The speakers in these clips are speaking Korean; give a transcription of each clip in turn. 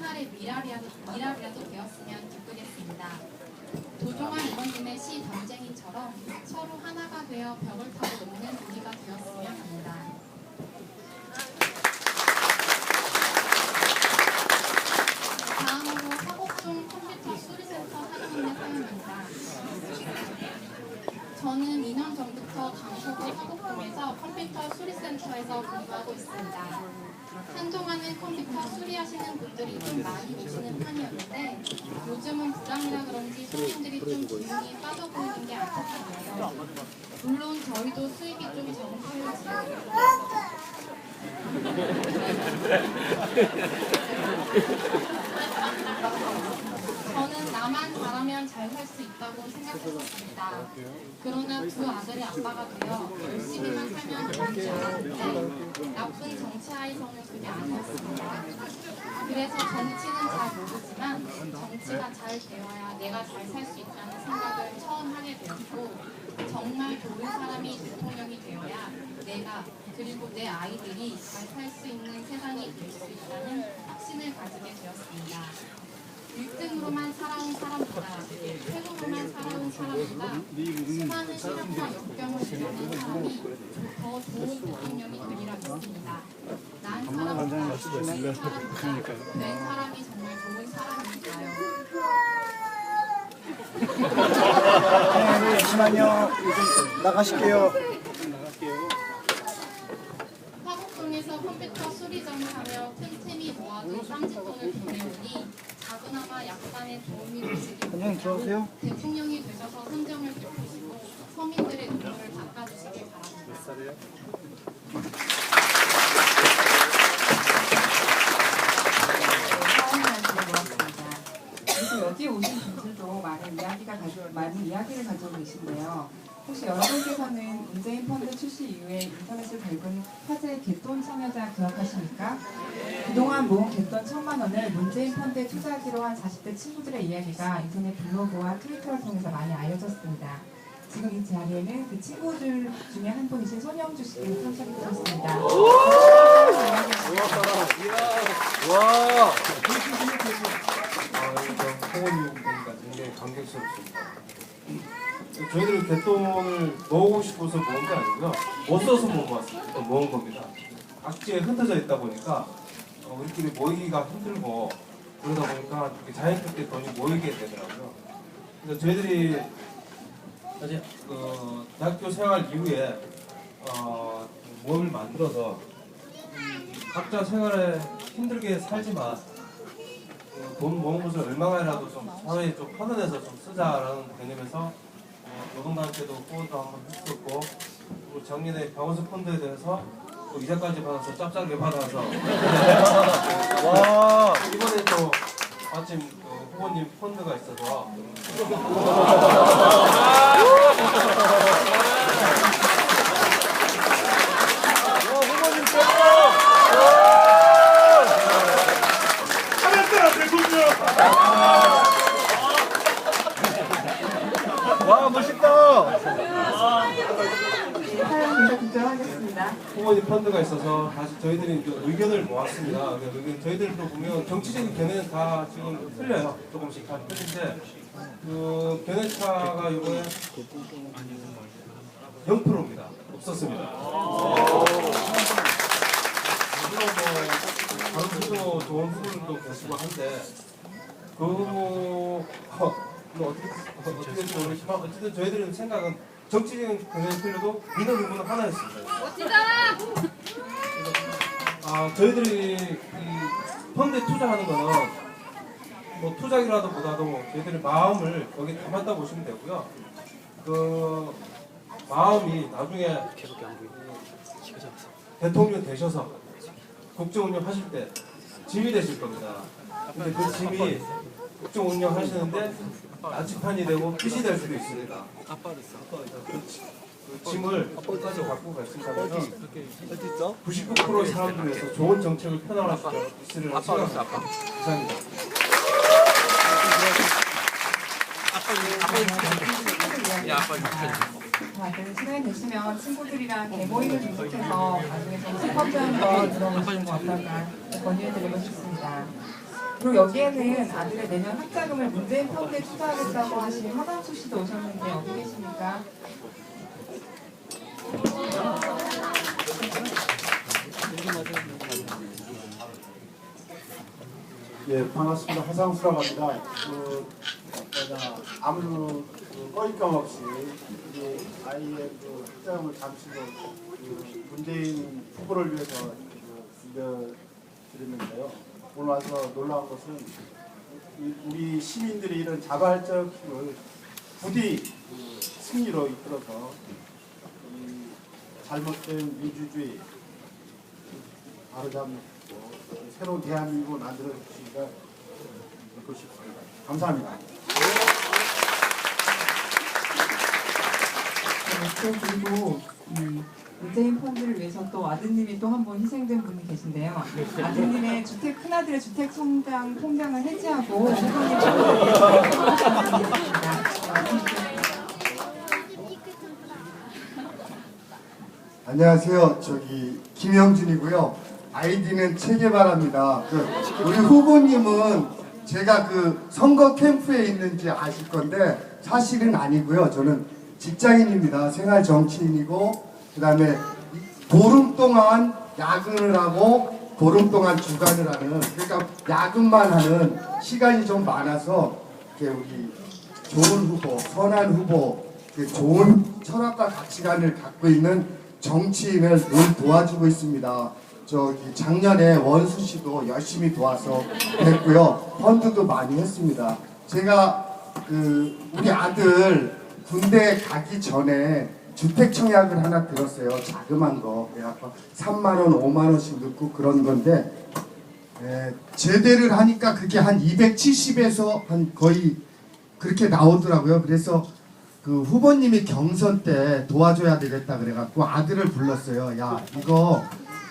하나의 미랄이라도, 미랄이라도 되었으면 기쁘겠습니다. 도종환 의원님의 시 담쟁이처럼 서로 하나가 되어 벽을 타고 넘는 우리가 되었으면 합니다. 다음으로 사곡중 컴퓨터 수리센터 사장님의 사연입니다. 저는 2년 전부터 강서구 사곡동에서 컴퓨터 수리센터에서 근무하고 있습니다. 한동안은 컴퓨터 수리하시는 분들이 좀 많이 오시는 편이었는데 요즘은 부담이라 그런지 손님들이 좀 조용히 빠져 보이는 게 안타까워요. 물론 저희도 수입이 좀 편이지만 저는 나만 잘하면 잘 살 수 있다고 생각했었습니다. 그러나 두 아들의 아빠가 되어 열심히만 살면 좋지 않았는데 정치하에서는 그게 아니었습니다. 그래서 정치는 잘 모르지만 정치가 잘 되어야 내가 잘 살 수 있다는 생각을 처음 하게 되었고 정말 좋은 사람이 대통령이 되어야 내가 그리고 내 아이들이 잘 살 수 있는 세상이 될 수 있다는 확신을 가지게 되었습니다. 1등으로만 살아온 사람보다 최고로만 살아온 사람보다 수많은 시련과 역경을 이겨낸 사람이 더 좋은 대통령이 되리라 믿습니다. 난 사람보다 좋은 사람보다 된 사람이 정말 좋은 사람이니까요. 네, 잠시만요. 나가실게요. 화곡동에서 컴퓨터 수리점을 하며 틈틈이 모아둔 쌈짓돈을 보내오니 작은아마 약간의 도움이 되시길 들어오세요. 대통령이 되셔서 선정을 베푸시고 서민들의 눈물을 닦아주시길 바랍니다. 사원을 들어보았습니다. 그리고 여기 오신 분들도 많은 이야기가 가지고 많은 이야기를 가지고 계신데요. 혹시 여러분께서는 문재인 펀드 출시 이후에 인터넷을 밟은 화제 개돈 참여자 기억하십니까? 그동안 모은 개돈 천만 원을 문재인 펀드에 투자하기로 한 40대 친구들의 이야기가 인터넷 블로그와 트위터를 통해서 많이 알려졌습니다. 지금 이 자리에는 그 친구들 중에 한 분이신 손영주 씨께서 참석해 주셨습니다. 와. 저희들은 개돈을 모으고 싶어서 모은 게 아니고요. 못 써서 모았습니다. 모은 겁니다. 각지에 흩어져 있다 보니까 어, 우리끼리 모이기가 힘들고 그러다 보니까 이렇게 자연스럽게 돈이 모이게 되더라고요. 그래서 저희들이 사실 그 대학교 생활 이후에 어, 모임을 만들어서 음, 각자 생활에 힘들게 살지만 어, 돈 모은 것을 얼마나라도 좀 사회에 좀 헌원해서 좀 쓰자라는 개념에서 어, 노동당 때도 후원도 한번 했었고 그리고 작년에 병원수 펀드에 대해서 또 이자까지 받아서 짭짤하게 받아서 와. 이번에 또 마침 그 후보님 펀드가 있어서 와, 후보님 최고. 와, 멋있다. 사연 인사 듣도록하겠습니다. 후보님 펀드가 있어서 다시 저희들이 그 의견을 모았습니다. 그 의견 저희들도 보면 정치적인 견해는 다 지금 틀려요. 조금씩 다 틀린데 그 견해차가 이번에 0%입니다. 없었습니다. 뭐 다른 후보 좋은 후보들도 계시고 한데 그 후보 어, 뭐 어떻게 어 떻게 될지 모르겠지만 어쨌든 저희들은 생각은 정치적인 견해는 틀려도 민원 후보는 하나였습니다. 아 저희들이 이 펀드에 투자하는 거는 뭐 투자기라도 보다도 저희들이 마음을 여기 담았다 보시면 되고요. 그 마음이 나중에 대통령 되셔서 국정 운영 하실 때 짐이 되실 겁니다. 근데 그 짐이 국정 운영하시는데 나치판이 되고 핏이 될 수도 있습니다. 그, 지- 그 짐을 끝까지 갖고 어디 있어? 99%의 사람들 위해서 좋은 정책을 펴나갈 수 있으리라고 생각합니다. 이상입니다. 다들 시간이 되시면 친구들이랑 개모임을 계속해서 나중에 정식 한번 들어보시는 거 어떨까 권유해드리고 싶습니다. 그리고 여기에는 아들의 내년 학자금을 문재인 펀드에 투자하겠다고 하신 허담수 씨도 오셨는데 어디 계십니까? 예, 반갑습니다. 화상수라고 합니다. 그, 아무 그 꺼리낌 없이 그 아이의 그 학자금을 잠시로 그 문재인 후보를 위해서 그 빌려드렸는데요. 오늘 와서 놀라운 것은 이- 우리 시민들이 이런 자발적 힘을 부디 그 승리로 이끌어서 이 잘못된 민주주의 바로잡고 새로운 대한민국을 만들어 주시기가 믿고 싶습니다. 감사합니다. 네, 또 그리고 음, 문재인 펀드를 위해서 또 아드님이 또한분 희생된 분이 계신데요. 아드님의 주택 큰아들의 주택 통장 통장을 해지하고 후보님 안녕하세요. 저기 김영준이고요. 아이디는 체계바랍니다. 그 우리 후보님은 제가 그 선거 캠프에 있는지 아실 건데 사실은 아니고요. 저는 직장인입니다. 생활 정치인이고 그 다음에 보름 동안 야근을 하고 보름 동안 주간을 하는 그러니까 야근만 하는 시간이 좀 많아서 이렇게 우리 좋은 후보, 선한 후보, 그 좋은 철학과 가치관을 갖고 있는 정치인을 늘 도와주고 있습니다. 저기 작년에 원수 씨도 열심히 도와서 했고요. 펀드도 많이 했습니다. 제가 그 우리 아들 군대 가기 전에 주택 청약을 하나 들었어요. 자그만 거. 그래갖고 3만 원, 5만 원씩 넣고 그런 건데 에, 제대를 하니까 그게 한 270에서 한 거의 그렇게 나오더라고요. 그래서 그 후보님이 경선 때 도와줘야 되겠다 그래갖고 아들을 불렀어요. 야 이거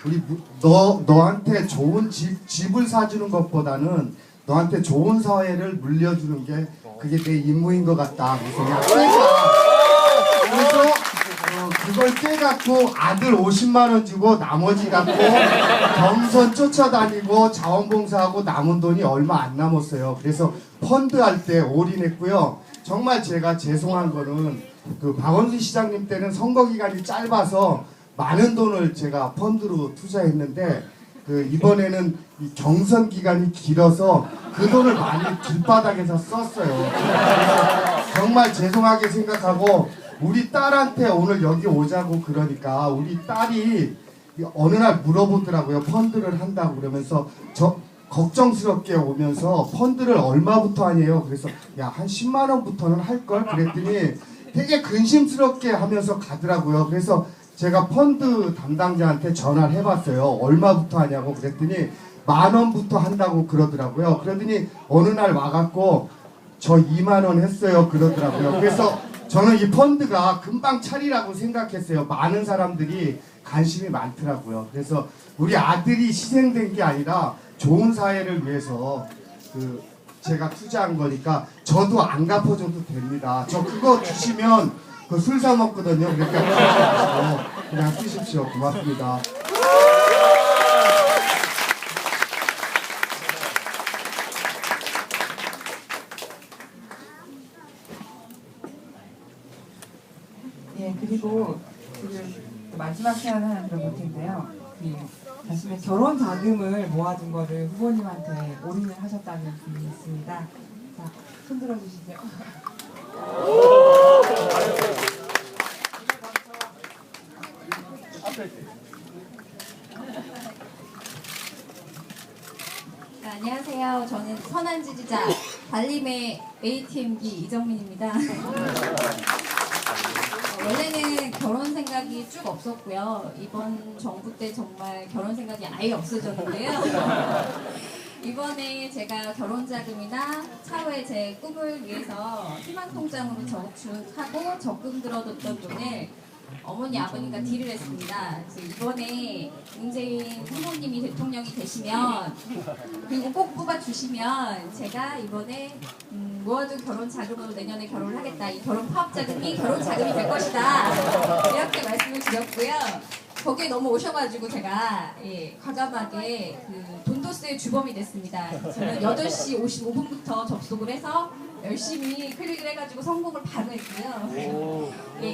우리 무- 너 너한테 좋은 집 집을 사주는 것보다는 너한테 좋은 사회를 물려주는 게 그게 내 임무인 것 같다. 그래서. 그래서 어, 그걸 깨갖고 아들 50만 원 주고 나머지 갖고 경선 쫓아다니고 자원봉사하고 남은 돈이 얼마 안 남았어요. 그래서 펀드 할 때 올인했고요. 정말 제가 죄송한 거는 그 박원순 시장님 때는 선거 기간이 짧아서 많은 돈을 제가 펀드로 투자했는데 그 이번에는 이 경선 기간이 길어서 그 돈을 많이 길바닥에서 썼어요. 정말 죄송하게 생각하고 우리 딸한테 오늘 여기 오자고 그러니까 우리 딸이 어느 날 물어보더라고요. 펀드를 한다고 그러면서 저 걱정스럽게 오면서 펀드를 얼마부터 하냐요. 그래서 야 한 10만 원부터는 할 걸 그랬더니 되게 근심스럽게 하면서 가더라고요. 그래서 제가 펀드 담당자한테 전화를 해봤어요. 얼마부터 하냐고 그랬더니 만 원부터 한다고 그러더라고요. 그러더니 어느 날 와갖고 저 2만 원 했어요 그러더라고요. 그래서 저는 이 펀드가 금방 차리라고 생각했어요. 많은 사람들이 관심이 많더라고요. 그래서 우리 아들이 희생된 게 아니라 좋은 사회를 위해서 그 제가 투자한 거니까 저도 안 갚아줘도 됩니다. 저 그거 주시면 그 술 사 먹거든요. 그러니까 그냥 쓰십시오. 고맙습니다. 예, 그리고 지금 마지막 하나 들어볼 텐데요. 그 자신의 결혼 자금을 모아둔 거를 후보님한테 올인을 하셨다는 분이 있습니다. 자, 손 들어주시죠. 네, 안녕하세요. 저는 선한 지지자 달림의 ATM기 이정민입니다. 원래는 결혼 생각이 쭉 없었고요. 이번 정부 때 정말 결혼 생각이 아예 없어졌는데요. 이번에 제가 결혼 자금이나 차후에 제 꿈을 위해서 희망 통장으로 저축하고 적금 들어뒀던 돈을 어머니 아버님과 딜을 했습니다. 이번에 문재인 후보님이 대통령이 되시면 그리고 꼭 뽑아주시면 제가 이번에 음, 모아둔 결혼 자금으로 내년에 결혼을 하겠다. 이 결혼 파업 자금이 결혼 자금이 될 것이다. 이렇게 말씀을 드렸고요. 거기에 넘어오셔가지고 제가 예, 과감하게 그 돈도스의 주범이 됐습니다. 저는 8시 55분부터 접속을 해서 열심히 클릭을 해가지고 성공을 바로 했고요. 오. 예,